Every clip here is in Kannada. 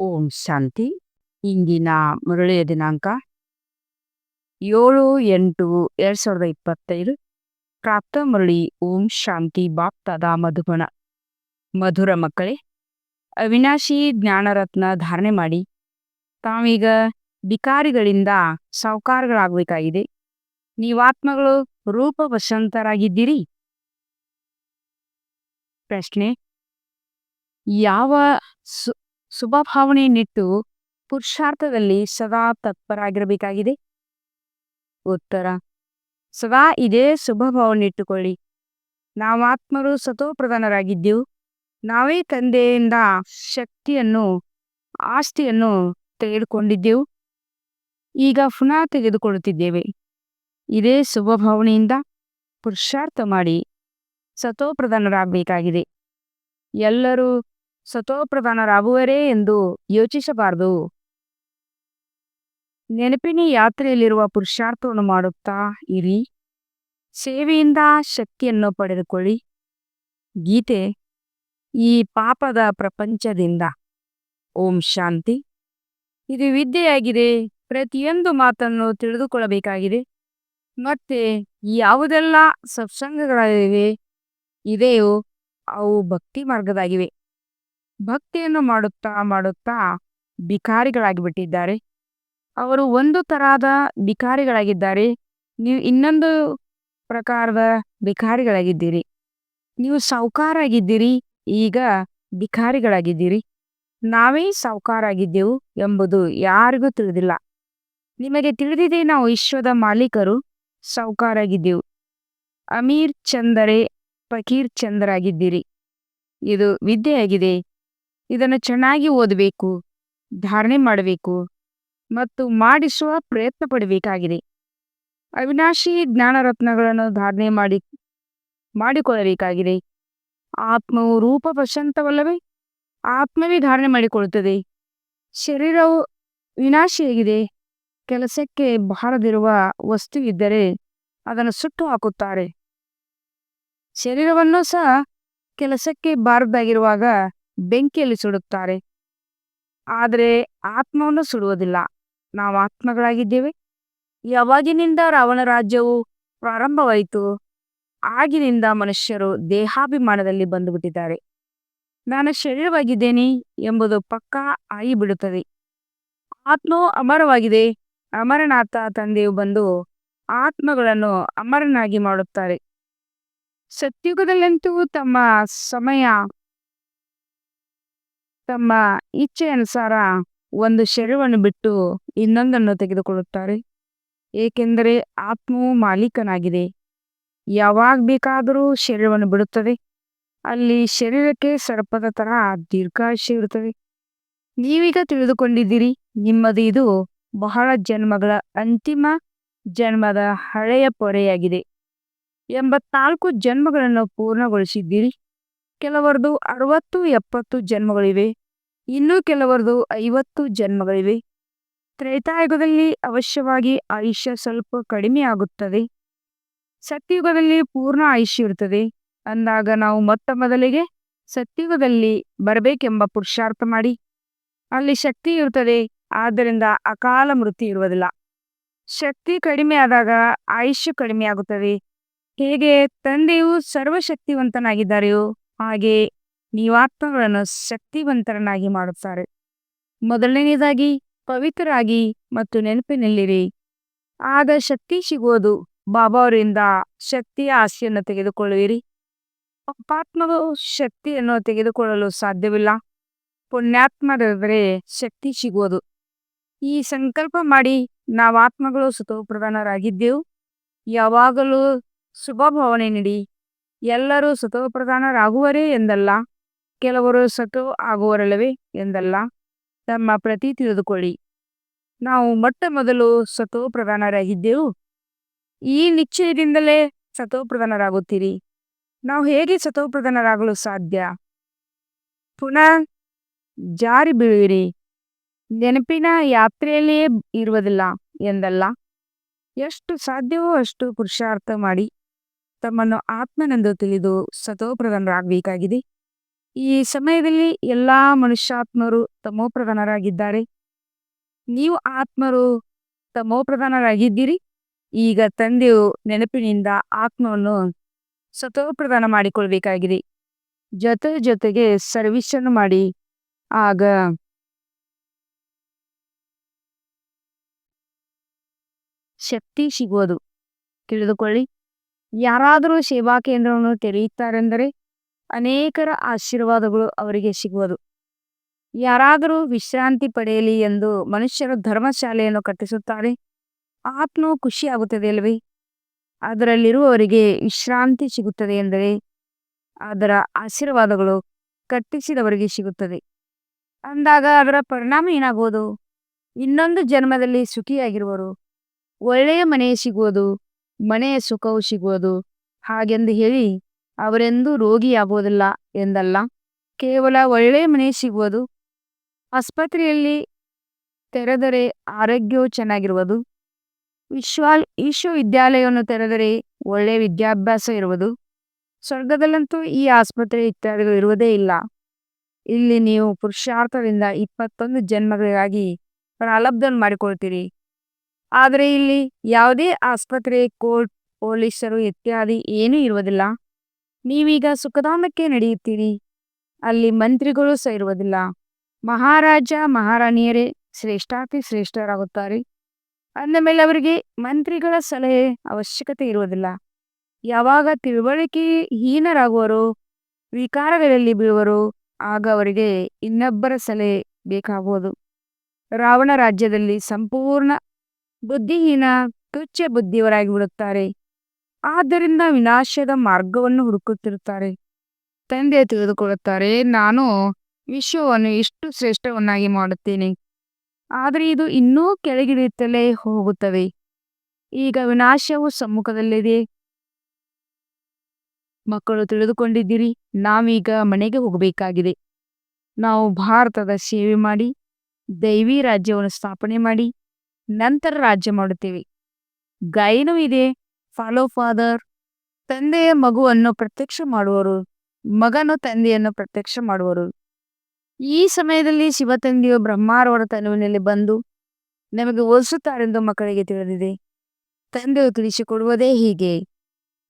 ಓಂ ಶಾಂತಿ. ಇಂದಿನ ಮುರಳಿಯ ದಿನಾಂಕ ಏಳು ಎಂಟು ಎರಡ್ ಸಾವಿರದ ಇಪ್ಪತ್ತೈದು. ಪ್ರಾಪ್ತ ಮರಳಿ ಓಂ ಶಾಂತಿ ಬಾಪ್ತಾದ ಮಧುಬನ. ಮಧುರ ಮಕ್ಕಳೇ, ಅವಿನಾಶಿ ಜ್ಞಾನರತ್ನ ಧಾರಣೆ ಮಾಡಿ. ತಾವೀಗ ಬಿಕಾರಿಗಳಿಂದ ಸಾಹುಕಾರಗಳಾಗಬೇಕಾಗಿದೆ ನೀವಾತ್ಮಗಳು ರೂಪ ವಶಂತರಾಗಿದ್ದೀರಿ ಪ್ರಶ್ನೆ, ಯಾವ ಸು ಶುಭ ಭಾವನೆಯನ್ನಿಟ್ಟು ಪುರುಷಾರ್ಥದಲ್ಲಿ ಸದಾ ತತ್ಪರಾಗಿರಬೇಕಾಗಿದೆ. ಉತ್ತರ. ಸದಾ ಇದೇ ಶುಭ ಭಾವನೆಯಿಟ್ಟುಕೊಳ್ಳಿ ನಾವಾತ್ಮರು ಸತೋಪ್ರಧಾನರಾಗಿದ್ದೆವು ನಾವೇ ತಂದೆಯಿಂದ ಶಕ್ತಿಯನ್ನು, ಆಸ್ತಿಯನ್ನು ತೆಗೆದುಕೊಂಡಿದ್ದೆವು. ಈಗ ಪುನಃ ತೆಗೆದುಕೊಳ್ಳುತ್ತಿದ್ದೇವೆ. ಇದೇ ಶುಭಭಾವನೆಯಿಂದ ಪುರುಷಾರ್ಥ ಮಾಡಿ ಸತೋಪ್ರಧಾನರಾಗಬೇಕಾಗಿದೆ ಎಲ್ಲರೂ ಸತೋಪ್ರಧಾನರಾಗುವರೇ ಎಂದು ಯೋಚಿಸಬಾರದು. ನೆನಪಿನ ಯಾತ್ರೆಯಲ್ಲಿರುವ ಪುರುಷಾರ್ಥವನ್ನು ಮಾಡುತ್ತಾ ಇರಿ. ಸೇವೆಯಿಂದ ಶಕ್ತಿಯನ್ನು ಪಡೆದುಕೊಳ್ಳಿ. ಗೀತೆ, ಈ ಪಾಪದ ಪ್ರಪಂಚದಿಂದ. ಓಂ ಶಾಂತಿ. ಇದು ವಿದ್ಯೆಯಾಗಿದೆ. ಪ್ರತಿಯೊಂದು ಮಾತನ್ನು ತಿಳಿದುಕೊಳ್ಳಬೇಕಾಗಿದೆ. ಮತ್ತೆ ಯಾವುದೆಲ್ಲ ಸತ್ಸಂಗಗಳಿವೆ ಇದೆಯೋ ಅವು ಭಕ್ತಿ ಮಾರ್ಗದಾಗಿವೆ ಭಕ್ತಿಯನ್ನು ಮಾಡುತ್ತಾ ಮಾಡುತ್ತಾ ಬಿಕಾರಿಗಳಾಗಿಬಿಟ್ಟಿದ್ದಾರೆ ಅವರು ಒಂದು ತರಹದ ಬಿಕಾರಿಗಳಾಗಿದ್ದಾರೆ ನೀವು ಇನ್ನೊಂದು ಪ್ರಕಾರದ ಬಿಕಾರಿಗಳಾಗಿದ್ದೀರಿ ನೀವು ಸಾವುಕಾರಾಗಿದ್ದೀರಿ. ಈಗ ಬಿಕಾರಿಗಳಾಗಿದ್ದೀರಿ ನಾವೇ ಸಾವುಕಾರಾಗಿದ್ದೆವು ಎಂಬುದು ಯಾರಿಗೂ ತಿಳಿದಿಲ್ಲ. ನಿಮಗೆ ತಿಳಿದಿದೆ ನಾವು ವಿಶ್ವದ ಮಾಲೀಕರು, ಸಾವುಕಾರಾಗಿದ್ದೆವು. ಅಮೀರ್ ಚಂದರೆ, ಫಕೀರ್ ಚಂದರಾಗಿದ್ದೀರಿ. ಇದು ವಿದ್ಯೆಯಾಗಿದೆ. ಇದನ್ನು ಚೆನ್ನಾಗಿ ಓದಬೇಕು, ಧಾರಣೆ ಮಾಡಬೇಕು ಮತ್ತು ಮಾಡಿಸುವ ಪ್ರಯತ್ನ ಪಡಬೇಕಾಗಿದೆ. ಅವಿನಾಶಿ ಜ್ಞಾನರತ್ನಗಳನ್ನು ಧಾರಣೆ ಮಾಡಿ, ಮಾಡಿಕೊಳ್ಳಬೇಕಾಗಿದೆ. ಆತ್ಮವು ರೂಪ ಪ್ರಶಾಂತವಲ್ಲವೇ ಆತ್ಮವೇ ಧಾರಣೆ ಮಾಡಿಕೊಳ್ಳುತ್ತದೆ. ಶರೀರವು ವಿನಾಶಿಯಾಗಿದೆ. ಕೆಲಸಕ್ಕೆ ಬಾರದಿರುವ ವಸ್ತು ಇದ್ದರೆ ಅದನ್ನು ಸುಟ್ಟು ಹಾಕುತ್ತಾರೆ. ಶರೀರವನ್ನು ಸಹ ಕೆಲಸಕ್ಕೆ ಬಾರದಾಗಿರುವಾಗ ಬೆಂಕಿಯಲ್ಲಿ ಸುಡುತ್ತಾರೆ. ಆದರೆ ಆತ್ಮವನ್ನು ಸುಡುವುದಿಲ್ಲ. ನಾವು ಆತ್ಮಗಳಾಗಿದ್ದೇವೆ. ಯಾವಾಗಿನಿಂದ ರಾವಣ ರಾಜ್ಯವು ಪ್ರಾರಂಭವಾಯಿತು, ಆಗಿನಿಂದ ಮನುಷ್ಯರು ದೇಹಾಭಿಮಾನದಲ್ಲಿ ಬಂದುಬಿಟ್ಟಿದ್ದಾರೆ. ನಾನು ಶರೀರವಾಗಿದ್ದೇನೆ ಎಂಬುದು ಪಕ್ಕಾ ಆಗಿಬಿಡುತ್ತದೆ. ಆತ್ಮವು ಅಮರವಾಗಿದೆ. ಅಮರನಾಥ ತಂದೆಯು ಬಂದು ಆತ್ಮಗಳನ್ನು ಅಮರನಾಗಿ ಮಾಡುತ್ತಾರೆ. ಸತ್ಯುಗದಲ್ಲಂತೂ ತಮ್ಮ ಸಮಯ ತಮ್ಮ ಇಚ್ಛೆ ಅನುಸಾರ ಒಂದು ಶರೀರವನ್ನು ಬಿಟ್ಟು ಇನ್ನೊಂದನ್ನು ತೆಗೆದುಕೊಳ್ಳುತ್ತಾರೆ. ಏಕೆಂದರೆ ಆತ್ಮವು ಮಾಲೀಕನಾಗಿದೆ. ಯಾವಾಗ ಬೇಕಾದರೂ ಶರೀರವನ್ನು ಬಿಡುತ್ತದೆ. ಅಲ್ಲಿ ಶರೀರಕ್ಕೆ ಸರ್ಪದ ತರ ದೀರ್ಘಾಯುಷ್ಯ ಇರುತ್ತದೆ. ನೀವೀಗ ತಿಳಿದುಕೊಂಡಿದ್ದೀರಿ, ನಿಮ್ಮದು ಇದು ಬಹಳ ಜನ್ಮಗಳ ಅಂತಿಮ ಜನ್ಮದ ಹಳೆಯ ಪೊರೆಯಾಗಿದೆ. ಎಂಬತ್ನಾಲ್ಕು ಜನ್ಮಗಳನ್ನು ಪೂರ್ಣಗೊಳಿಸಿದ್ದೀರಿ. ಕೆಲವರದು ಅರವತ್ತು, ಎಪ್ಪತ್ತು ಜನ್ಮಗಳಿವೆ. ಇನ್ನೂ ಕೆಲವರದು ಐವತ್ತು ಜನ್ಮಗಳಿವೆ. ತ್ರೇತಾಯುಗದಲ್ಲಿ ಅವಶ್ಯವಾಗಿ ಆಯುಷ್ಯ ಸ್ವಲ್ಪ ಕಡಿಮೆ ಆಗುತ್ತದೆ. ಸತ್ಯುಗದಲ್ಲಿ ಪೂರ್ಣ ಆಯುಷ್ಯ ಇರುತ್ತದೆ. ಅಂದಾಗ ನಾವು ಮೊತ್ತ ಮೊದಲಿಗೆ ಸತ್ಯುಗದಲ್ಲಿ ಬರಬೇಕೆಂಬ ಪುರುಷಾರ್ಥ ಮಾಡಿ. ಅಲ್ಲಿ ಶಕ್ತಿ ಇರುತ್ತದೆ. ಆದ್ದರಿಂದ ಅಕಾಲ ಮೃತಿ ಇರುವುದಿಲ್ಲ. ಶಕ್ತಿ ಕಡಿಮೆ ಆದಾಗ ಆಯುಷ್ಯ ಕಡಿಮೆ ಆಗುತ್ತದೆ. ಹೇಗೆ ತಂದೆಯು ಸರ್ವಶಕ್ತಿವಂತನಾಗಿದ್ದಾರೆಯೋ ಹಾಗೆ ನೀವಾತ್ಮಗಳನ್ನು ಶಕ್ತಿವಂತರನ್ನಾಗಿ ಮಾಡುತ್ತಾರೆ. ಮೊದಲನೇದಾಗಿ ಪವಿತ್ರರಾಗಿ ಮತ್ತು ನೆನಪಿನಲ್ಲಿರಿ. ಆಗ ಶಕ್ತಿ ಸಿಗುವುದು ಬಾಬಾ ಅವರಿಂದ ಶಕ್ತಿಯ ಆಸೆಯನ್ನು ತೆಗೆದುಕೊಳ್ಳುವಿರಿ. ಪಾಪಾತ್ಮವು ಶಕ್ತಿಯನ್ನು ತೆಗೆದುಕೊಳ್ಳಲು ಸಾಧ್ಯವಿಲ್ಲ. ಪುಣ್ಯಾತ್ಮರಾದರೆ ಶಕ್ತಿ ಸಿಗುವುದು. ಈ ಸಂಕಲ್ಪ ಮಾಡಿ ನಾವಾತ್ಮಗಳು ಸತೋಪ್ರಧಾನರಾಗಿದ್ದೆವು. ಯಾವಾಗಲೂ ಶುಭ ಭಾವನೆ ನೀಡಿ ಎಲ್ಲರೂ ಸತೋಪ್ರಧಾನರಾಗುವರೇ ಎಂದಲ್ಲ. ಕೆಲವರು ಸತೋ ಆಗುವರಲ್ಲವೇ ಎಂದಲ್ಲ. ತಮ್ಮ ಪ್ರತಿ ತಿಳಿದುಕೊಳ್ಳಿ. ನಾವು ಮೊಟ್ಟ ಮೊದಲು ಸತೋಪ್ರಧಾನರಾಗಿದ್ದೆವು ಈ ನಿಶ್ಚಯದಿಂದಲೇ ಸತೋಪ್ರಧಾನರಾಗುತ್ತೀರಿ ನಾವು ಹೇಗೆ ಸತೋಪ್ರಧಾನರಾಗಲು ಸಾಧ್ಯ? ಪುನಃ ಜಾರಿ ಬೀಳಿರಿ ನೆನಪಿನ ಯಾತ್ರೆಯಲ್ಲಿಯೇ ಇರುವುದಿಲ್ಲ ಎಂದಲ್ಲ. ಎಷ್ಟು ಸಾಧ್ಯವೋ ಅಷ್ಟು ಪುರುಷಾರ್ಥ ಮಾಡಿ. ತಮ್ಮನ್ನು ಆತ್ಮನೆಂದು ತಿಳಿದು ಸತೋಪ್ರಧಾನರಾಗಬೇಕಾಗಿದೆ ಈ ಸಮಯದಲ್ಲಿ ಎಲ್ಲಾ ಮನುಷ್ಯಾತ್ಮರು ತಮೋಪ್ರಧಾನರಾಗಿದ್ದಾರೆ ನೀವು ಆತ್ಮರು ತಮೋಪ್ರಧಾನರಾಗಿದ್ದೀರಿ ಈಗ ತಂದೆಯು ನೆನಪಿನಿಂದ ಆತ್ಮವನ್ನು ಸತೋಪ್ರದಾನ ಮಾಡಿಕೊಳ್ಬೇಕಾಗಿದೆ. ಜೊತೆ ಜೊತೆಗೆ ಸರ್ವಿಸ್ ಅನ್ನು ಮಾಡಿ. ಆಗ ಶಕ್ತಿ ಸಿಗುವುದು. ತಿಳಿದುಕೊಳ್ಳಿ. ಯಾರಾದರೂ ಸೇವಾ ಕೇಂದ್ರವನ್ನು ತೆರೆಯುತ್ತಾರೆಂದರೆ ಅನೇಕರ ಆಶೀರ್ವಾದಗಳು ಅವರಿಗೆ ಸಿಗುವುದು. ಯಾರಾದರೂ ವಿಶ್ರಾಂತಿ ಪಡೆಯಲಿ ಎಂದು ಮನುಷ್ಯರು ಧರ್ಮಶಾಲೆಯನ್ನು ಕಟ್ಟಿಸುತ್ತಾರೆ, ಆತ್ಮವು ಖುಷಿ ಆಗುತ್ತದೆ ಅಲ್ವೇ ಅದರಲ್ಲಿರುವವರಿಗೆ ವಿಶ್ರಾಂತಿ ಸಿಗುತ್ತದೆ ಎಂದರೆ ಅದರ ಆಶೀರ್ವಾದಗಳು ಕಟ್ಟಿಸಿದವರಿಗೆ ಸಿಗುತ್ತದೆ. ಅಂದಾಗ ಅದರ ಪರಿಣಾಮ ಏನಾಗುವುದು? ಇನ್ನೊಂದು ಜನ್ಮದಲ್ಲಿ ಸುಖಿಯಾಗಿರುವರು, ಒಳ್ಳೆಯ ಮನೆ ಸಿಗುವುದು ಮನೆಯ ಸುಖವು ಸಿಗುವುದು. ಹಾಗೆಂದು ಹೇಳಿ, ಅವರೆಂದೂ ರೋಗಿಯಾಗುವುದಿಲ್ಲ ಎಂದಲ್ಲ. ಕೇವಲ ಒಳ್ಳೆಯ ಮನೆ ಸಿಗುವುದು. ಆಸ್ಪತ್ರೆಯಲ್ಲಿ ತೆರೆದರೆ ಆರೋಗ್ಯವು ಚೆನ್ನಾಗಿರುವುದು. ವಿಶ್ವ ವಿಶ್ವವಿದ್ಯಾಲಯವನ್ನು ತೆರೆದರೆ ಒಳ್ಳೆಯ ವಿದ್ಯಾಭ್ಯಾಸ ಇರುವುದು. ಸ್ವರ್ಗದಲ್ಲಂತೂ ಈ ಆಸ್ಪತ್ರೆ ಇತ್ಯಾದಿಗಳು ಇರುವುದೇ ಇಲ್ಲ. ಇಲ್ಲಿ ನೀವು ಪುರುಷಾರ್ಥದಿಂದ ಇಪ್ಪತ್ತೊಂದು ಜನ್ಮಗಳಿಗಾಗಿ ಪ್ರಾಲಬ್ಧವನ್ನು ಮಾಡಿಕೊಳ್ತೀರಿ. ಆದರೆ ಇಲ್ಲಿ ಯಾವುದೇ ಆಸ್ಪತ್ರೆ, ಕೋರ್ಟ್, ಪೊಲೀಸರು ಇತ್ಯಾದಿ ಏನೂ ಇರುವುದಿಲ್ಲ. ನೀವೀಗ ಸುಖಧಾಮಕ್ಕೆ ನಡೆಯುತ್ತೀರಿ. ಅಲ್ಲಿ ಮಂತ್ರಿಗಳು ಸಹ ಇರುವುದಿಲ್ಲ. ಮಹಾರಾಜ, ಮಹಾರಾಣಿಯರೇ ಶ್ರೇಷ್ಠಾತಿ ಶ್ರೇಷ್ಠರಾಗುತ್ತಾರೆ. ಅಂದ ಮೇಲೆ ಅವರಿಗೆ ಮಂತ್ರಿಗಳ ಸಲಹೆ ಅವಶ್ಯಕತೆ ಇರುವುದಿಲ್ಲ. ಯಾವಾಗ ತಿಳುವಳಿಕೆ ಹೀನರಾಗುವರು ವಿಕಾರಗಳಲ್ಲಿ ಬೀಳುವರು, ಆಗ ಅವರಿಗೆ ಇನ್ನೊಬ್ಬರ ಸಲಹೆ ಬೇಕಾಗುವುದು. ರಾವಣ ರಾಜ್ಯದಲ್ಲಿ ಸಂಪೂರ್ಣ ಬುದ್ಧಿಹೀನ, ತುಚ್ಛ ಬುದ್ಧಿಯವರಾಗಿ ಬಿಡುತ್ತಾರೆ ಆದ್ದರಿಂದ ವಿನಾಶದ ಮಾರ್ಗವನ್ನು ಹುಡುಕುತ್ತಿರುತ್ತಾರೆ. ತಂದೆ ತಿಳಿದುಕೊಳ್ಳುತ್ತಾರೆ, ನಾನು ವಿಶ್ವವನ್ನು ಇಷ್ಟು ಶ್ರೇಷ್ಠವನ್ನಾಗಿ ಮಾಡುತ್ತೇನೆ. ಆದರೆ ಇದು ಇನ್ನೂ ಕೆಳಗಿಳಿಯುತ್ತಲೇ ಹೋಗುತ್ತವೆ ಈಗ ವಿನಾಶವು ಸಮ್ಮುಖದಲ್ಲಿದೆ. ಮಕ್ಕಳು ತಿಳಿದುಕೊಂಡಿದ್ದೀರಿ, ನಾವೀಗ ಮನೆಗೆ ಹೋಗಬೇಕಾಗಿದೆ. ನಾವು ಭಾರತದ ಸೇವೆ ಮಾಡಿ, ದೈವಿ ರಾಜ್ಯವನ್ನು ಸ್ಥಾಪನೆ ಮಾಡಿ ನಂತರ ರಾಜ್ಯ ಮಾಡುತ್ತೇವೆ. ಗಾಯನೂ ಇದೆ. ಫಾಲೋ ಫಾದರ್ ತಂದೆಯ ಮಗುವನ್ನು ಪ್ರತ್ಯಕ್ಷ ಮಾಡುವರು ಮಗನು ತಂದೆಯನ್ನು ಪ್ರತ್ಯಕ್ಷ ಮಾಡುವರು ಈ ಸಮಯದಲ್ಲಿ ಶಿವತಂದೆಯು ಬ್ರಹ್ಮಾರವರ ತನುವಿನಲ್ಲಿ ಬಂದು ನಮಗೆ ಓದಿಸುತ್ತಾರೆಂದು ಮಕ್ಕಳಿಗೆ ತಿಳಿದಿದೆ. ತಂದೆಯು ತಿಳಿಸಿಕೊಡುವುದೇ ಹೀಗೆ.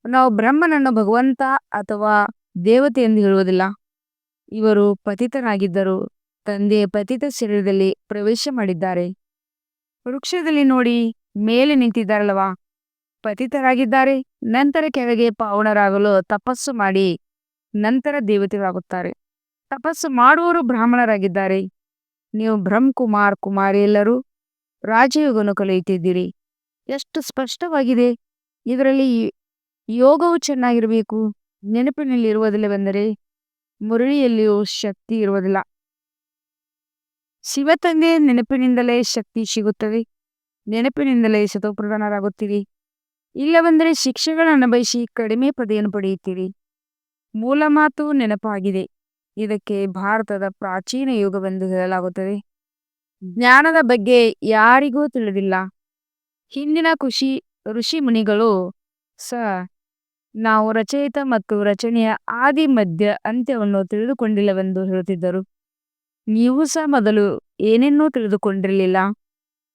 ನಾವು ಬ್ರಹ್ಮನನ್ನು ಭಗವಂತ ಅಥವಾ ದೇವತೆ ಎಂದು ಹೇಳುವುದಿಲ್ಲ. ಇವರು ಪತಿತರಾಗಿದ್ದರು ತಂದೆಯ ಪತಿತ ಶರೀರದಲ್ಲಿ ಪ್ರವೇಶ ಮಾಡಿದ್ದಾರೆ. ವೃಕ್ಷದಲ್ಲಿ ನೋಡಿ ಮೇಲೆ ನಿಂತಿದ್ದಾರಲ್ವಾ ಪತಿತರಾಗಿದ್ದಾರೆ. ನಂತರ ಕೆಳಗೆ ಪಾವನರಾಗಲು ತಪಸ್ಸು ಮಾಡಿ ನಂತರ ದೇವತೆಗಳಾಗುತ್ತಾರೆ. ತಪಸ್ಸು ಮಾಡುವವರು ಬ್ರಾಹ್ಮಣರಾಗಿದ್ದಾರೆ. ನೀವು ಬ್ರಹ್ಮ ಕುಮಾರ್ ಕುಮಾರಿ ಎಲ್ಲರೂ ರಾಜಯೋಗವನ್ನು ಕಲಿಯುತ್ತಿದ್ದೀರಿ. ಎಷ್ಟು ಸ್ಪಷ್ಟವಾಗಿದೆ. ಇದರಲ್ಲಿ ಯೋಗವು ಚೆನ್ನಾಗಿರಬೇಕು. ನೆನಪಿನಲ್ಲಿ ಇರುವುದಿಲ್ಲವೆಂದರೆ ಮುರಳಿಯಲ್ಲಿಯೂ ಶಕ್ತಿ ಇರುವುದಿಲ್ಲ. ಶಿವತಂದೆ ನೆನಪಿನಿಂದಲೇ ಶಕ್ತಿ ಸಿಗುತ್ತದೆ. ನೆನಪಿನಿಂದಲೇ ಸತೋಪ್ರಧಾನರಾಗುತ್ತೀರಿ ಇಲ್ಲವೆಂದರೆ ಶಿಕ್ಷೆಗಳನ್ನು ಬಯಸಿ ಕಡಿಮೆ ಪದೆಯನ್ನು ಪಡೆಯುತ್ತೀರಿ. ಮೂಲ ಮಾತು ನೆನಪಾಗಿದೆ. ಇದಕ್ಕೆ ಭಾರತದ ಪ್ರಾಚೀನ ಯುಗವೆಂದು ಹೇಳಲಾಗುತ್ತದೆ. ಜ್ಞಾನದ ಬಗ್ಗೆ ಯಾರಿಗೂ ತಿಳಿದಿಲ್ಲ. ಹಿಂದಿನ ಖುಷಿ ಋಷಿ ಮುನಿಗಳು ಸಹ ನಾವು ರಚಯಿತ ಮತ್ತು ರಚನೆಯ ಆದಿ ಮಧ್ಯ ಅಂತ್ಯವನ್ನು ತಿಳಿದುಕೊಂಡಿಲ್ಲವೆಂದು ಹೇಳುತ್ತಿದ್ದರು. ನೀವು ಸಹ ಮೊದಲು ಏನನ್ನೂ ತಿಳಿದುಕೊಂಡಿರಲಿಲ್ಲ.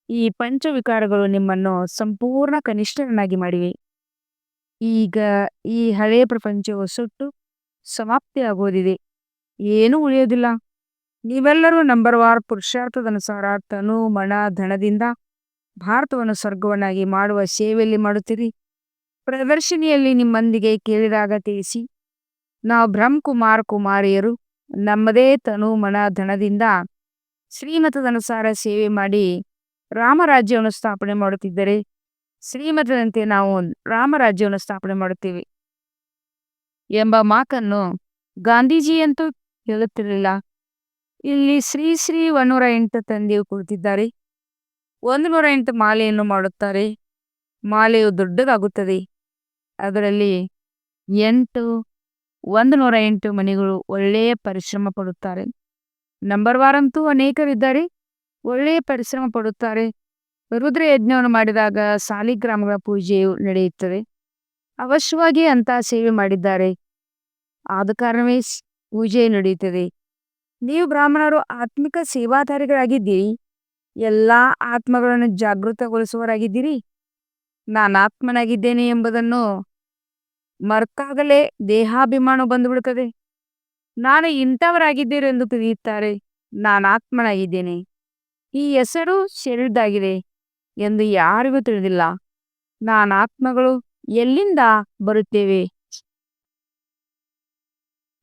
ಈ ಪಂಚವಿಕಾರಗಳು ನಿಮ್ಮನ್ನು ಸಂಪೂರ್ಣ ಕನಿಷ್ಠರನ್ನಾಗಿ ಮಾಡಿವೆ. ಈಗ ಈ ಹಳೆಯ ಪ್ರಪಂಚವು ಸುಟ್ಟು ಸಮಾಪ್ತಿಯಾಗೋದಿದೆ. ಏನೂ ಉಳಿಯೋದಿಲ್ಲ. ನೀವೆಲ್ಲರೂ ನಂಬರ್ ವಾರ್ ಪುರುಷಾರ್ಥದನುಸಾರ ತನು, ಮಣ, ಧನದಿಂದ ಭಾರತವನ್ನು ಸ್ವರ್ಗವನ್ನಾಗಿ ಮಾಡುವ ಸೇವೆಯಲ್ಲಿ ಮಾಡುತ್ತೀರಿ. ಪ್ರದರ್ಶಿನಿಯಲ್ಲಿ ನಿಮ್ಮೊಂದಿಗೆ ಕೇಳಿದಾಗ ತಿಳಿಸಿ, ನಾವು ಬ್ರಹ್ಮ ಕುಮಾರ್ ಕುಮಾರಿಯರು ನಮ್ಮದೇ ತನು ಮನ ಧನದಿಂದ ಶ್ರೀಮತದನುಸಾರ ಸೇವೆ ಮಾಡಿ ರಾಮರಾಜ್ಯವನ್ನು ಸ್ಥಾಪನೆ ಮಾಡುತ್ತಿದ್ದರೆ ಶ್ರೀಮತದಂತೆ ನಾವು ರಾಮರಾಜ್ಯವನ್ನು ಸ್ಥಾಪನೆ ಮಾಡುತ್ತೇವೆ ಎಂಬ ಮಾತನ್ನು ಗಾಂಧೀಜಿಯಂತೂ ಹೇಳುತ್ತಿರಲಿಲ್ಲ. ಇಲ್ಲಿ ಶ್ರೀ ಶ್ರೀ ಒಂದೂರ ಎಂಟು ತಂದೆಯು ಕುಳಿತಿದ್ದಾರೆ. ಒಂದು ನೂರ ಎಂಟು ಮಾಲೆಯನ್ನು ಮಾಡುತ್ತಾರೆ. ಮಾಲೆಯು ದೊಡ್ಡದಾಗುತ್ತದೆ. ಅದರಲ್ಲಿ ಎಂಟು ಒಂದು ನೂರ ಎಂಟು ಮನೆಗಳು ಒಳ್ಳೆಯ ಪರಿಶ್ರಮ ಪಡುತ್ತಾರೆ. ನಂಬರ್ ವಾರಂತೂ ಅನೇಕರಿದ್ದಾರೆ. ಒಳ್ಳೆಯ ಪರಿಶ್ರಮ ಪಡುತ್ತಾರೆ. ರುದ್ರ ಯಜ್ಞವನ್ನು ಮಾಡಿದಾಗ ಸಾಲಿಗ್ರಾಮಗಳ ಪೂಜೆಯು ನಡೆಯುತ್ತದೆ. ಅವಶ್ಯವಾಗಿ ಅಂತ ಸೇವೆ ಮಾಡಿದ್ದಾರೆ. ಆದ ಕಾರಣವೇ ಪೂಜೆ ನಡೆಯುತ್ತದೆ. ನೀವು ಬ್ರಾಹ್ಮಣರು ಆತ್ಮಿಕ ಸೇವಾಧಾರಿಗಳಾಗಿದ್ದೀರಿ. ಎಲ್ಲ ಆತ್ಮಗಳನ್ನು ಜಾಗೃತಗೊಳಿಸುವರಾಗಿದ್ದೀರಿ ನಾನು ಆತ್ಮನಾಗಿದ್ದೇನೆ ಎಂಬುದನ್ನು ಮರ್ತಾಗಲೇ ದೇಹಾಭಿಮಾನ ಬಂದುಬಿಡುತ್ತದೆ. ನಾನು ಇಂಥವರಾಗಿದ್ದೀರೆಂದು ತಿಳಿಯುತ್ತಾರೆ. ನಾನು ಆತ್ಮನಾಗಿದ್ದೇನೆ. ಈ ಹೆಸರು ಶರೀರದಾಗಿದೆ ಎಂದು ಯಾರಿಗೂ ತಿಳಿದಿಲ್ಲ. ನಾನು ಆತ್ಮಗಳು ಎಲ್ಲಿಂದ ಬರುತ್ತೇವೆ?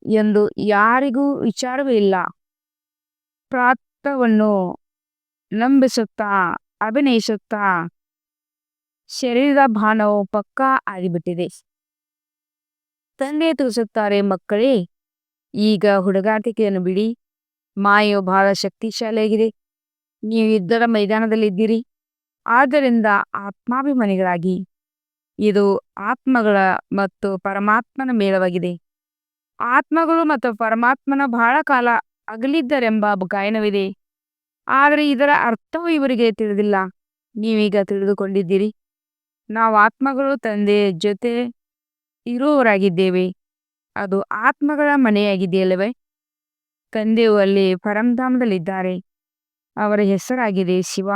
ಎಂದು ಯಾರಿಗೂ ವಿಚಾರವೂ ಇಲ್ಲ. ಪ್ರಾಪ್ತವನ್ನು ನಂಬಿಸುತ್ತಾ ಅಭಿನಯಿಸುತ್ತಾ, ಶರೀರದ ಭಾನವು ಪಕ್ಕಾ ಆಗಿಬಿಟ್ಟಿದೆ. ತಂದೆ ತಿಳಿಸುತ್ತಾರೆ ಮಕ್ಕಳೇ ಈಗ ಹುಡುಗಾಟಿಕೆಯನ್ನು ಬಿಡಿ. ಮಾಯೆಯು ಬಹಳ ಶಕ್ತಿಶಾಲಿಯಾಗಿದೆ. ನೀವು ಯುದ್ಧದ ಮೈದಾನದಲ್ಲಿದ್ದೀರಿ ಆದ್ದರಿಂದ ಆತ್ಮಾಭಿಮಾನಿಗಳಾಗಿ. ಇದು ಆತ್ಮಗಳ ಮತ್ತು ಪರಮಾತ್ಮನ ಮೇಳವಾಗಿದೆ. ಆತ್ಮಗಳು ಮತ್ತು ಪರಮಾತ್ಮನ ಬಹಳ ಕಾಲ ಅಗಲಿದ್ದರೆಂಬ ಗಾಯನವಿದೆ. ಆದರೆ ಇದರ ಅರ್ಥವೂ ಇವರಿಗೆ ತಿಳಿದಿಲ್ಲ. ನೀವೀಗ ತಿಳಿದುಕೊಂಡಿದ್ದೀರಿ. ನಾವು ಆತ್ಮಗಳು ತಂದೆಯ ಜೊತೆ ಇರುವವರಾಗಿದ್ದೇವೆ. ಅದು ಆತ್ಮಗಳ ಮನೆಯಾಗಿದೆಯಲ್ಲವೇ? ತಂದೆಯು ಅಲ್ಲಿ ಪರಂಧಾಮದಲ್ಲಿದ್ದಾರೆ. ಅವರ ಹೆಸರಾಗಿದೆ ಶಿವ.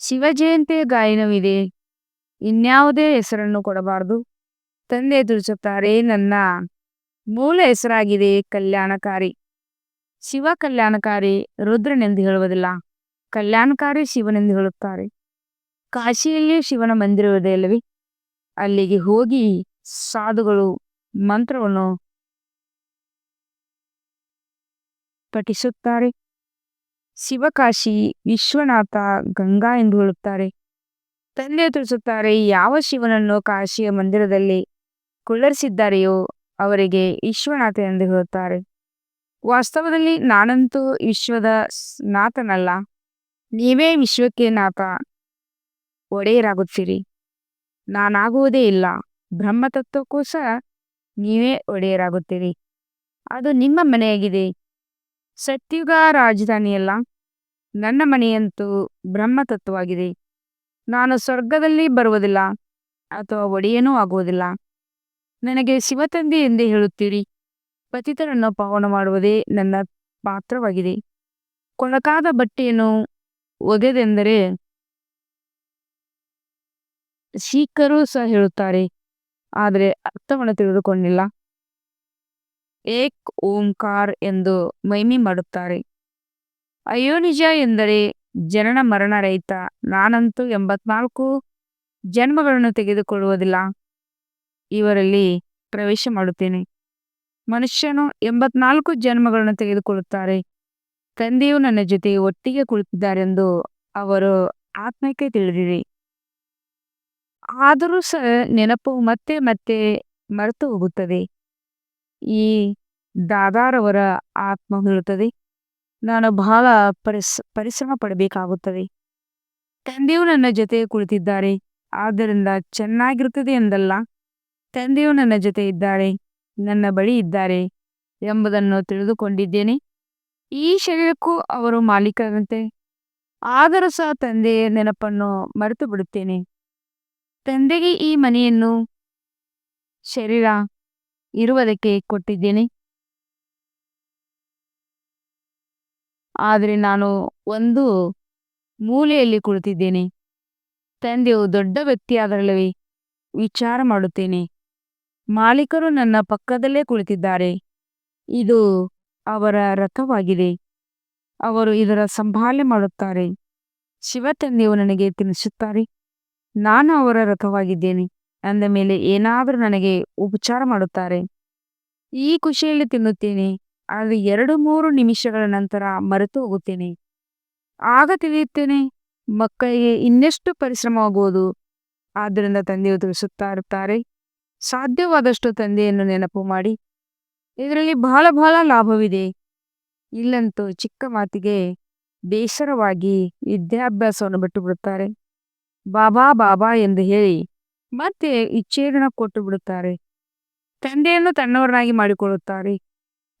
ಶಿವ ಜಯಂತಿಯ ಗಾಯನವಿದೆ. ಇನ್ಯಾವುದೇ ಹೆಸರನ್ನು ಕೊಡಬಾರದು. ತಂದೆ ತಿಳಿಸುತ್ತಾರೆ, ನನ್ನ ಮೂಲ ಹೆಸರಾಗಿದೆ ಕಲ್ಯಾಣಕಾರಿ. ಶಿವ ಕಲ್ಯಾಣಕಾರಿ ರುದ್ರನೆಂದು ಹೇಳುವುದಿಲ್ಲ. ಕಲ್ಯಾಣಕಾರಿ ಶಿವನೆಂದು ಹೇಳುತ್ತಾರೆ. ಕಾಶಿಯಲ್ಲಿಯೂ ಶಿವನ ಮಂದಿರವಿದೆ ಅಲ್ಲವೇ? ಅಲ್ಲಿಗೆ ಹೋಗಿ ಸಾಧುಗಳು ಮಂತ್ರವನ್ನು ಪಠಿಸುತ್ತಾರೆ ಶಿವಕಾಶಿ ವಿಶ್ವನಾಥ ಗಂಗಾ ಎಂದು ಹೇಳುತ್ತಾರೆ. ತಂದೆ ತಿಳಿಸುತ್ತಾರೆ ಯಾವ ಶಿವನನ್ನು ಕಾಶಿಯ ಮಂದಿರದಲ್ಲಿ ಕುಳ್ಳರಿಸಿದ್ದಾರೆಯೋ ಅವರಿಗೆ ವಿಶ್ವನಾಥ ಎಂದು ಹೇಳುತ್ತಾರೆ. ವಾಸ್ತವದಲ್ಲಿ ನಾನಂತೂ ವಿಶ್ವದ ನಾಥನಲ್ಲ. ನೀವೇ ವಿಶ್ವಕ್ಕೆ ನಾಥ. ಒಡೆಯರಾಗುತ್ತೀರಿ. ನಾನಾಗುವುದೇ ಇಲ್ಲ. ಬ್ರಹ್ಮತತ್ವಕ್ಕೂ ಸಹ ನೀವೇ ಒಡೆಯರಾಗುತ್ತೀರಿ. ಅದು ನಿಮ್ಮ ಮನೆಯಾಗಿದೆ. ಸತ್ಯುಗ ರಾಜಧಾನಿಯಲ್ಲ. ನನ್ನ ಮನೆಯಂತೂ ಬ್ರಹ್ಮತತ್ವವಾಗಿದೆ. ನಾನು ಸ್ವರ್ಗದಲ್ಲಿ ಬರುವುದಿಲ್ಲ ಅಥವಾ ಒಡೆಯನೂ ಆಗುವುದಿಲ್ಲ. ನನಗೆ ಶಿವತಂದೆ ಎಂದೇ ಹೇಳುತ್ತೀರಿ. ಪತಿತರನ್ನು ಪಾವನ ಮಾಡುವುದೇ ನನ್ನ ಪಾತ್ರವಾಗಿದೆ. ಕೊಳಕಾದ ಬಟ್ಟೆಯನ್ನು ಒಗೆದೆಂದರೆ ಶೀಕರು ಸಹ ಹೇಳುತ್ತಾರೆ. ಆದರೆ ಅರ್ಥವನ್ನು ತಿಳಿದುಕೊಂಡಿಲ್ಲ. ಏಕ್ ಓಂಕಾರ್ ಎಂದು ಮೈಮಿ ಮಾಡುತ್ತಾರೆ. ಅಯೋನಿಜ ಎಂದರೆ ಜನನ ಮರಣ ರಹಿತ ನಾನಂತೂ ಎಂಬತ್ನಾಲ್ಕು ಜನ್ಮಗಳನ್ನು ತೆಗೆದುಕೊಳ್ಳುವುದಿಲ್ಲ. ಇವರಲ್ಲಿ ಪ್ರವೇಶ ಮಾಡುತ್ತೇನೆ. ಮನುಷ್ಯನು ಎಂಬತ್ನಾಲ್ಕು ಜನ್ಮಗಳನ್ನು ತೆಗೆದುಕೊಳ್ಳುತ್ತಾರೆ. ತಂದೆಯು ನನ್ನ ಜೊತೆ ಒಟ್ಟಿಗೆ ಕುಳಿತಿದ್ದಾರೆಂದು ಅವರು ಆತ್ಮಕ್ಕೆ ತಿಳಿದಿದೆ ಆದರೂ ಸಹ ನೆನಪು ಮತ್ತೆ ಮತ್ತೆ ಮರೆತು ಹೋಗುತ್ತದೆ. ಈ ದಾದಾರವರ ಆತ್ಮ ಹೇಳುತ್ತದೆ. ನಾನು ಬಹಳ ಪರಿಸ್, ಪರಿಶ್ರಮ ಪಡಬೇಕಾಗುತ್ತದೆ. ತಂದೆಯು ನನ್ನ ಜೊತೆ ಕುಳಿತಿದ್ದಾರೆ. ಆದ್ದರಿಂದ ಚೆನ್ನಾಗಿರುತ್ತದೆ ಎಂದಲ್ಲ. ತಂದೆಯು ನನ್ನ ಜೊತೆ ಇದ್ದಾರೆ. ನನ್ನ ಬಳಿ ಇದ್ದಾರೆ ಎಂಬುದನ್ನು ತಿಳಿದುಕೊಂಡಿದ್ದೇನೆ. ಈ ಶರೀರಕ್ಕೂ ಅವರು ಮಾಲೀಕರಂತೆ. ಆದರೂ ಸಹ ತಂದೆಯ ನೆನಪನ್ನು ಮರೆತು ಬಿಡುತ್ತೇನೆ ತಂದೆಗೆ ಈ ಮನೆಯನ್ನು ಶರೀರ ಇರುವುದಕ್ಕೆ ಕೊಟ್ಟಿದ್ದೇನೆ. ಆದರೆ ನಾನು ಒಂದು ಮೂಲೆಯಲ್ಲಿ ಕುಳಿತಿದ್ದೇನೆ. ತಂದೆಯು ದೊಡ್ಡ ವ್ಯಕ್ತಿಯಾದರಲ್ಲವೇ ವಿಚಾರ ಮಾಡುತ್ತೇನೆ. ಮಾಲೀಕರು ನನ್ನ ಪಕ್ಕದಲ್ಲೇ ಕುಳಿತಿದ್ದಾರೆ. ಇದು ಅವರ ರಥವಾಗಿದೆ. ಅವರು ಇದರ ಸಂಭಾಳೆ ಮಾಡುತ್ತಾರೆ. ಶಿವ ತಂದೆಯು ನನಗೆ ತಿಳಿಸುತ್ತಾರೆ. ನಾನು ಅವರ ರಥವಾಗಿದ್ದೇನೆ. ಅಂದ ಮೇಲೆ ಏನಾದರೂ ನನಗೆ ಉಪಚಾರ ಮಾಡುತ್ತಾರೆ. ಈ ಖುಷಿಯಲ್ಲಿ ತಿನ್ನುತ್ತೇನೆ. ಆದರೆ ಎರಡು ಮೂರು ನಿಮಿಷಗಳ ನಂತರ ಮರೆತು ಹೋಗುತ್ತೇನೆ. ಆಗ ತಿಳಿಯುತ್ತೇನೆ, ಮಕ್ಕಳಿಗೆ ಇನ್ನೆಷ್ಟು ಪರಿಶ್ರಮವಾಗುವುದು. ಆದ್ದರಿಂದ ತಂದೆಯು ತಿಳಿಸುತ್ತಾ ಇರುತ್ತಾರೆ, ಸಾಧ್ಯವಾದಷ್ಟು ತಂದೆಯನ್ನು ನೆನಪು ಮಾಡಿ. ಇದರಲ್ಲಿ ಬಹಳ ಬಹಳ ಲಾಭವಿದೆ. ಇಲ್ಲಂತೂ ಚಿಕ್ಕ ಮಾತಿಗೆ ಬೇಸರವಾಗಿ ವಿದ್ಯಾಭ್ಯಾಸವನ್ನು ಬಿಟ್ಟು ಬಿಡುತ್ತಾರೆ. ಬಾಬಾ ಬಾಬಾ ಎಂದು ಹೇಳಿ ಮತ್ತೆ ವಿಚ್ಛೇದನ ಕೊಟ್ಟು ಬಿಡುತ್ತಾರೆ. ತಂದೆಯನ್ನು ತನ್ನವರನ್ನಾಗಿ ಮಾಡಿಕೊಳ್ಳುತ್ತಾರೆ.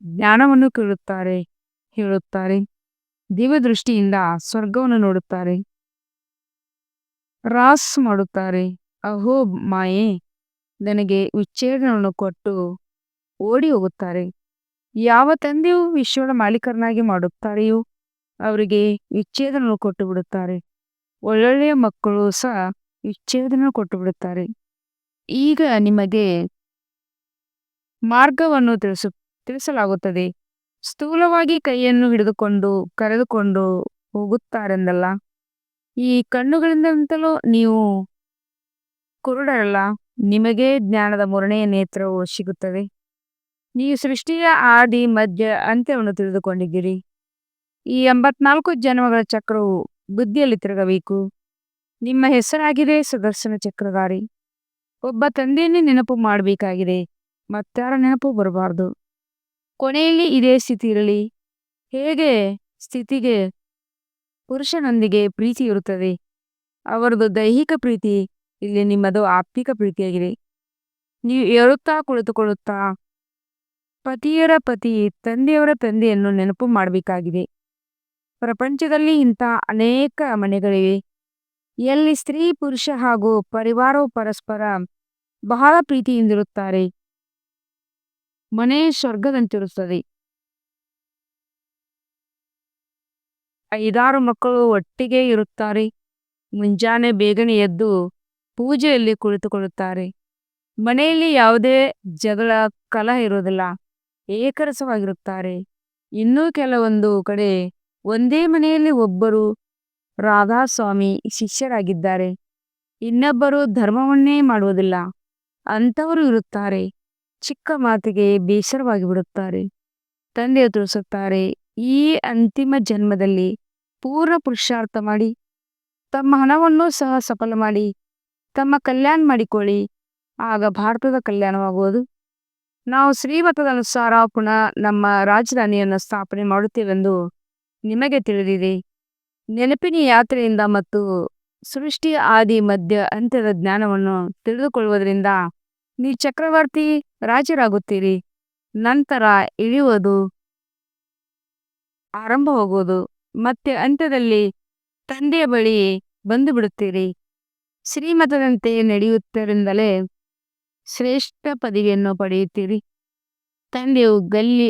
ಜ್ಞಾನವನ್ನು ಕೇಳುತ್ತಾರೆ, ಹೇಳುತ್ತಾರೆ. ದಿವ್ಯ ದೃಷ್ಟಿಯಿಂದ ಸ್ವರ್ಗವನ್ನು ನೋಡುತ್ತಾರೆ. ರಾಸ್ ಮಾಡುತ್ತಾರೆ. ಅಹೋ ಮಾಯೆ, ನನಗೆ ವಿಚ್ಛೇದನವನ್ನು ಕೊಟ್ಟು ಓಡಿ ಹೋಗುತ್ತಾರೆ. ಯಾವ ತಂದೆಯೂ ವಿಶ್ವದ ಮಾಲೀಕರನ್ನಾಗಿ ಮಾಡುತ್ತಾರೆಯೋ, ಅವರಿಗೆ ವಿಚ್ಛೇದನವನ್ನು ಕೊಟ್ಟು ಬಿಡುತ್ತಾರೆ. ಒಳ್ಳೊಳ್ಳೆಯ ಮಕ್ಕಳು ಸಹ ವಿಚ್ಛೇದನ ಕೊಟ್ಟು ಬಿಡುತ್ತಾರೆ. ಈಗ ನಿಮಗೆ ಮಾರ್ಗವನ್ನು ತಿಳಿಸು, ತಿಳಿಸಲಾಗುತ್ತದೆ. ಸ್ಥೂಲವಾಗಿ ಕೈಯನ್ನು ಹಿಡಿದುಕೊಂಡು, ಕರೆದುಕೊಂಡು ಹೋಗುತ್ತಾರೆಂದಲ್ಲ? ಈ ಕಣ್ಣುಗಳಿಂದಂತಲೂ ನೀವು ಕುರುಡರಲ್ಲ, ನಿಮಗೆ ಜ್ಞಾನದ ಮೂರನೆಯ ನೇತ್ರವು ಸಿಗುತ್ತದೆ. ನೀವು ಸೃಷ್ಟಿಯ ಆದಿ, ಮಧ್ಯ, ಅಂತ್ಯವನ್ನು ತಿಳಿದುಕೊಂಡಿದ್ದೀರಿ. ಈ ಎಂಬತ್ನಾಲ್ಕು ಜನ್ಮಗಳ ಚಕ್ರವು ಬುದ್ಧಿಯಲ್ಲಿ ತಿರುಗಬೇಕು. ನಿಮ್ಮ ಹೆಸರಾಗಿದೆ, ಸುದರ್ಶನ ಚಕ್ರಧಾರಿ ಒಬ್ಬ ತಂದೆಯನ್ನೇ ನೆನಪು ಮಾಡಬೇಕಾಗಿದೆ, ಮತ್ತಾರ ನೆನಪು ಬರಬಾರ್ದು. ಕೊನೆಯಲ್ಲಿ ಇದೇ ಸ್ಥಿತಿ ಇರಲಿ. ಹೇಗೆ ಸ್ಥಿತಿಗೆ ಪುರುಷನೊಂದಿಗೆ ಪ್ರೀತಿ ಇರುತ್ತದೆ? ಅವರದು ದೈಹಿಕ ಪ್ರೀತಿ, ಇಲ್ಲಿ ನಿಮ್ಮದು ಆತ್ಮಿಕ ಪ್ರೀತಿಯಾಗಿದೆ. ನೀವು ಏರುತ್ತಾ ಕುಳಿತುಕೊಳ್ಳುತ್ತಾ, ಪತಿಯರ ಪತಿ, ತಂದೆಯವರ ತಂದೆಯನ್ನು ನೆನಪು ಮಾಡಬೇಕಾಗಿದೆ. ಪ್ರಪಂಚದಲ್ಲಿ ಇಂಥ ಅನೇಕ ಮನೆಗಳಿವೆ. ಎಲ್ಲಿ ಸ್ತ್ರೀ, ಪುರುಷ ಹಾಗೂ ಪರಿವಾರವು ಪರಸ್ಪರ ಬಹಳ ಪ್ರೀತಿಯಿಂದಿರುತ್ತಾರೆ. ಮನೆ ಸ್ವರ್ಗದಂತಿರುತ್ತದೆ. ಐದಾರು ಮಕ್ಕಳು ಒಟ್ಟಿಗೆ ಇರುತ್ತಾರೆ. ಮುಂಜಾನೆ ಬೇಗನೆ ಎದ್ದು ಪೂಜೆಯಲ್ಲಿ ಕುಳಿತುಕೊಳ್ಳುತ್ತಾರೆ. ಮನೆಯಲ್ಲಿ ಯಾವುದೇ ಜಗಳ, ಕಲಹ ಇರುವುದಿಲ್ಲ. ಏಕರಸವಾಗಿರುತ್ತಾರೆ. ಇನ್ನೂ ಕೆಲವೊಂದು ಕಡೆ ಒಂದೇ ಮನೆಯಲ್ಲಿ ಒಬ್ಬರು ರಾಧಾಸ್ವಾಮಿ ಶಿಷ್ಯರಾಗಿದ್ದಾರೆ. ಇನ್ನೊಬ್ಬರು ಧರ್ಮವನ್ನೇ ಮಾಡುವುದಿಲ್ಲ. ಅಂಥವರು ಇರುತ್ತಾರೆ. ಚಿಕ್ಕ ಮಾತಿಗೆ ಬೇಸರವಾಗಿ ಬಿಡುತ್ತಾರೆ. ತಂದೆ ತೋರಿಸುತ್ತಾರೆ ಈ ಅಂತಿಮ ಜನ್ಮದಲ್ಲಿ ಪೂರ್ಣ ಪುರುಷಾರ್ಥ ಮಾಡಿ, ತಮ್ಮ ಹಣವನ್ನು ಸಹ ಸಫಲ ಮಾಡಿ, ತಮ್ಮ ಕಲ್ಯಾಣ ಮಾಡಿಕೊಳ್ಳಿ. ಆಗ ಭಾರತದ ಕಲ್ಯಾಣವಾಗುವುದು. ನಾವು ಶ್ರೀಮತದ ಅನುಸಾರ ಪುನಃ ನಮ್ಮ ರಾಜಧಾನಿಯನ್ನು ಸ್ಥಾಪನೆ ಮಾಡುತ್ತೇವೆಂದು ನಿಮಗೆ ತಿಳಿದಿದೆ. ನೆನಪಿನ ಯಾತ್ರೆಯಿಂದ ಮತ್ತು ಸೃಷ್ಟಿ ಆದಿ ಮಧ್ಯ ಅಂತ್ಯದ ಜ್ಞಾನವನ್ನು ತಿಳಿದುಕೊಳ್ಳುವುದರಿಂದ ನೀ ಚಕ್ರವರ್ತಿ ರಾಜರಾಗುತ್ತೀರಿ. ನಂತರ ಇಳಿಯುವುದು ಆರಂಭವಾಗುವುದು. ಮತ್ತೆ ಅಂತ್ಯದಲ್ಲಿ ತಂದೆಯ ಬಳಿ ಬಂದು ಬಿಡುತ್ತೀರಿ ಶ್ರೀಮತದಂತೆ ನಡೆಯುತ್ತರಿಂದಲೇ ಶ್ರೇಷ್ಠ ಪದವಿಯನ್ನು ಪಡೆಯುತ್ತೀರಿ. ತಂದೆಯು ಗಲ್ಲಿ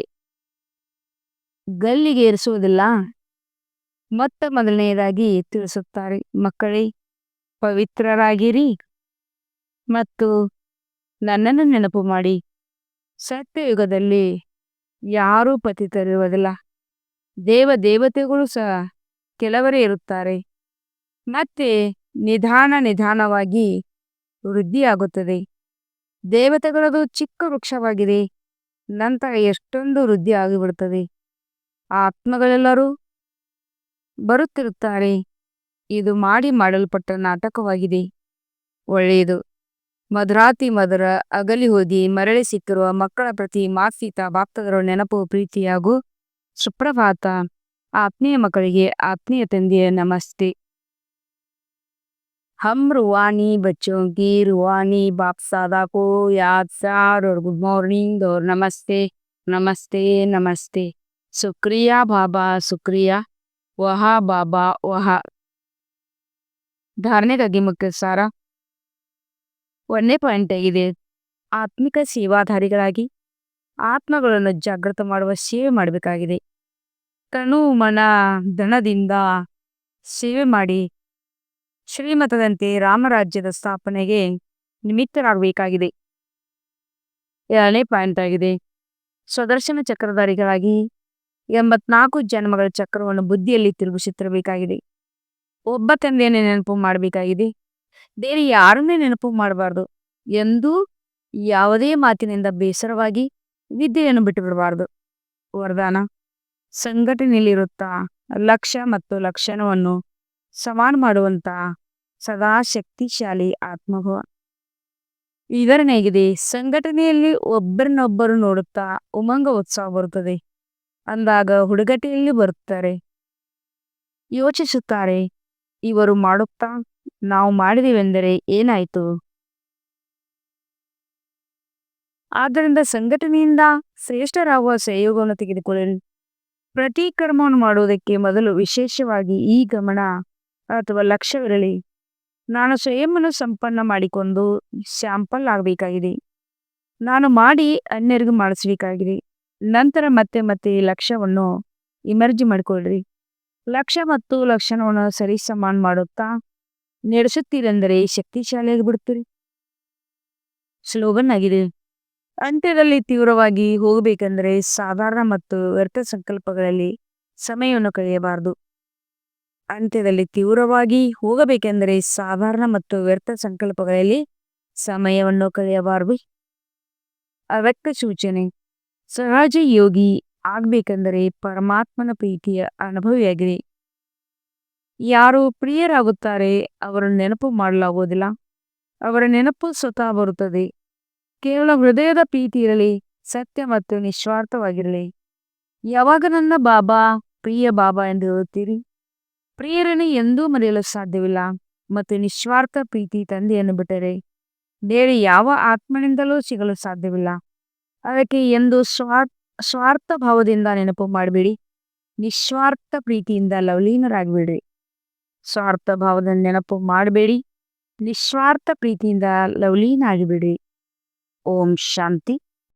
ಗಲ್ಲಿಗೆ ಇರಿಸುವುದಿಲ್ಲ ಮೊತ್ತ ಮೊದಲನೆಯದಾಗಿ ತಿಳಿಸುತ್ತಾರೆ, ಮಕ್ಕಳೇ, ಪವಿತ್ರರಾಗಿರಿ ಮತ್ತು ನನ್ನನ್ನು ನೆನಪು ಮಾಡಿ. ಸತ್ಯಯುಗದಲ್ಲಿ ಯಾರೂ ಪತಿತರಿರುವುದಿಲ್ಲ. ದೇವ ದೇವತೆಗಳು ಸಹ ಕೆಲವರೇ ಇರುತ್ತಾರೆ. ಮತ್ತೆ ನಿಧಾನ ನಿಧಾನವಾಗಿ ವೃದ್ಧಿಯಾಗುತ್ತದೆ. ದೇವತೆಗಳದು ಚಿಕ್ಕ ವೃಕ್ಷವಾಗಿದೆ. ನಂತರ ಎಷ್ಟೊಂದು ವೃದ್ಧಿ ಆಗಿಬಿಡುತ್ತದೆ ಆತ್ಮಗಳೆಲ್ಲರೂ ಬರುತ್ತಿರುತ್ತಾರೆ ಇದು ಮಾಡಿ ಮಾಡಲ್ಪಟ್ಟ ನಾಟಕವಾಗಿದೆ ಒಳ್ಳೆಯದು ಮಧುರಾತಿ ಮಧುರ ಅಗಲಿ ಹೋದಿ ಮರಳಿ ಸಿಕ್ಕಿರುವ ಮಕ್ಕಳ ಪ್ರತಿ ಮಾತ್ಸಿತ ಬಾಪ್ತದರ ನೆನಪು ಪ್ರೀತಿಯಾಗು ಸುಪ್ರಭಾತ ಆತ್ಮೀಯ ಮಕ್ಕಳಿಗೆ ಆತ್ಮೀಯ ತಂದೆಯ ನಮಸ್ತೆ हम रूहानी बच्चों की रूहानी बाप सादा को याद सार और गुड मॉर्निंग और नमस्ते नमस्ते नमस्ते ಸುಕ್ರಿಯಾ ಬಾಬಾ, ಸುಕ್ರಿಯಾ. ವಹಾ ಬಾಬಾ, ವಹಾ. ಧಾರಣೆಗಾಗಿ ಮುಖ್ಯ ಸಾರ. ಒಂದನೇ ಪಾಯಿಂಟ್ ಆಗಿದೆ ಆತ್ಮಿಕ ಸೇವಾಧಾರಿಗಳಾಗಿ ಆತ್ಮಗಳನ್ನು ಜಾಗೃತ ಮಾಡುವ ಸೇವೆ ಮಾಡಬೇಕಾಗಿದೆ. ತನು ಮನ ಧನದಿಂದ ಸೇವೆ ಮಾಡಿ ಶ್ರೀಮತದಂತೆ ರಾಮರಾಜ್ಯದ ಸ್ಥಾಪನೆಗೆ ನಿಮಿತ್ತರಾಗಬೇಕಾಗಿದೆ. ಎರಡನೇ ಪಾಯಿಂಟ್ ಆಗಿದೆ. ಸ್ವದರ್ಶನ ಚಕ್ರಧಾರಿಗಳಾಗಿ ಎಂಬತ್ನಾಲ್ಕು ಜನ್ಮಗಳ ಚಕ್ರವನ್ನು ಬುದ್ಧಿಯಲ್ಲಿ ತಿರುಗಿಸುತ್ತಿರಬೇಕಾಗಿದೆ ಒಬ್ಬ ತಂದೆಯನ್ನೇ ನೆನಪು ಮಾಡಬೇಕಾಗಿದೆ. ಬೇರೆ ಯಾರನ್ನೇ ನೆನಪು ಮಾಡಬಾರ್ದು. ಎಂದೂ ಯಾವುದೇ ಮಾತಿನಿಂದ ಬೇಸರವಾಗಿ ವಿದ್ಯೆಯನ್ನು ಬಿಟ್ಟು ಬಿಡಬಾರ್ದು ವರದಾನ. ಸಂಘಟನೆಯಲ್ಲಿರುತ್ತಾ ಲಕ್ಷ್ಯ ಮತ್ತು ಲಕ್ಷಣವನ್ನು ಸಮಾನ ಮಾಡುವಂತ ಸದಾ ಶಕ್ತಿಶಾಲಿ ಆತ್ಮಭವ. ವಿವರಣೆಯಾಗಿದೆ ಸಂಘಟನೆಯಲ್ಲಿ ಒಬ್ಬರನ್ನೊಬ್ಬರು ನೋಡುತ್ತಾ ಉಮಂಗ ಉತ್ಸಾಹ ಬರುತ್ತದೆ. ಅಂದಾಗ ಹುಡುಗಟಿಯಲ್ಲಿ ಬರುತ್ತಾರೆ. ಯೋಚಿಸುತ್ತಾರೆ, ಇವರು ಮಾಡುತ್ತಾ? ನಾವು ಮಾಡಿದೆವೆಂದರೆ ಏನಾಯಿತು? ಆದ್ದರಿಂದ ಸಂಘಟನೆಯಿಂದ ಶ್ರೇಷ್ಠರಾಗುವ ಸಹಯೋಗವನ್ನು ತೆಗೆದುಕೊಳ್ಳಲು ಪ್ರತಿ ಕರ್ಮವನ್ನು ಮಾಡುವುದಕ್ಕೆ ಮೊದಲು ವಿಶೇಷವಾಗಿ ಈ ಗಮನ ಅಥವಾ ಲಕ್ಷ್ಯವಿರಲಿ. ನಾನು ಸ್ವಯಂವನ್ನು ಸಂಪನ್ನ ಮಾಡಿಕೊಂಡು ಶಾಂಪಲ್ ಆಗಬೇಕಾಗಿದೆ. ನಾನು ಮಾಡಿ ಅನ್ಯರಿಗೂ ಮಾಡಿಸಬೇಕಾಗಿದೆ. ನಂತರ ಮತ್ತೆ ಮತ್ತೆ ಈ ಲಕ್ಷ್ಯವನ್ನು ಇಮರ್ಜಿ ಮಾಡಿಕೊಳ್ಳ್ರಿ ಲಕ್ಷ್ಯ ಮತ್ತು ಲಕ್ಷಣವನ್ನು ಸರಿ ಸಮಾನ ಮಾಡುತ್ತಾ ನಡೆಸುತ್ತೀರೆಂದರೆ ಶಕ್ತಿಶಾಲಿಯಾಗಿ ಬಿಡುತ್ತೀರಿ. ಸ್ಲೋಗನ್ ಆಗಿದೆ. ಅಂತ್ಯದಲ್ಲಿ ತೀವ್ರವಾಗಿ ಹೋಗಬೇಕೆಂದರೆ ಸಾಧಾರಣ ಮತ್ತು ವ್ಯರ್ಥ ಸಂಕಲ್ಪಗಳಲ್ಲಿ ಸಮಯವನ್ನು ಕಳೆಯಬಾರದು. ಅಂತ್ಯದಲ್ಲಿ ತೀವ್ರವಾಗಿ ಹೋಗಬೇಕೆಂದರೆ ಸಾಧಾರಣ ಮತ್ತು ವ್ಯರ್ಥ ಸಂಕಲ್ಪಗಳಲ್ಲಿ ಸಮಯವನ್ನು ಕಳೆಯಬಾರದು. ಅವ್ಯಕ್ತ ಸೂಚನೆ. ಸಹಜ ಯೋಗಿ ಆಗ್ಬೇಕಂದರೆ ಪರಮಾತ್ಮನ ಪ್ರೀತಿಯ ಅನುಭವಿಯಾಗಿದೆ ಯಾರು ಪ್ರಿಯರಾಗುತ್ತಾರೆ ಅವರ ನೆನಪು ಮಾಡಲಾಗುವುದಿಲ್ಲ. ಅವರ ನೆನಪು ಸ್ವತಃ ಬರುತ್ತದೆ. ಕೇವಲ ಹೃದಯದ ಪ್ರೀತಿ ಇರಲಿ, ಸತ್ಯ ಮತ್ತು ನಿಸ್ವಾರ್ಥವಾಗಿರಲಿ. ಯಾವಾಗ ನನ್ನ ಬಾಬಾ ಪ್ರಿಯ ಬಾಬಾ ಎಂದು ಹೇಳುತ್ತೀರಿ? ಪ್ರಿಯರನ್ನು ಎಂದೂ ಮರೆಯಲು ಸಾಧ್ಯವಿಲ್ಲ ಮತ್ತು ನಿಸ್ವಾರ್ಥ ಪ್ರೀತಿ ತಂದೆಯನ್ನು ಬಿಟ್ಟರೆ ಬೇರೆ ಯಾವ ಆತ್ಮನಿಂದಲೂ ಸಿಗಲು ಸಾಧ್ಯವಿಲ್ಲ. ಅದಕ್ಕೆ ಎಂದು ಸ್ವಾರ್ ಸ್ವಾರ್ಥ ಭಾವದಿಂದ ನೆನಪು ಮಾಡಬೇಡಿ. ನಿಸ್ವಾರ್ಥ ಪ್ರೀತಿಯಿಂದ ಲವಲೀನರಾಗಬೇಡ್ರಿ. ಸ್ವಾರ್ಥ ಭಾವದ ನೆನಪು ಮಾಡಬೇಡಿ. ನಿಸ್ವಾರ್ಥ ಪ್ರೀತಿಯಿಂದ ಲವಲೀನ ಆಗಿಬಿಡ್ರಿ ಓಂ ಶಾಂತಿ.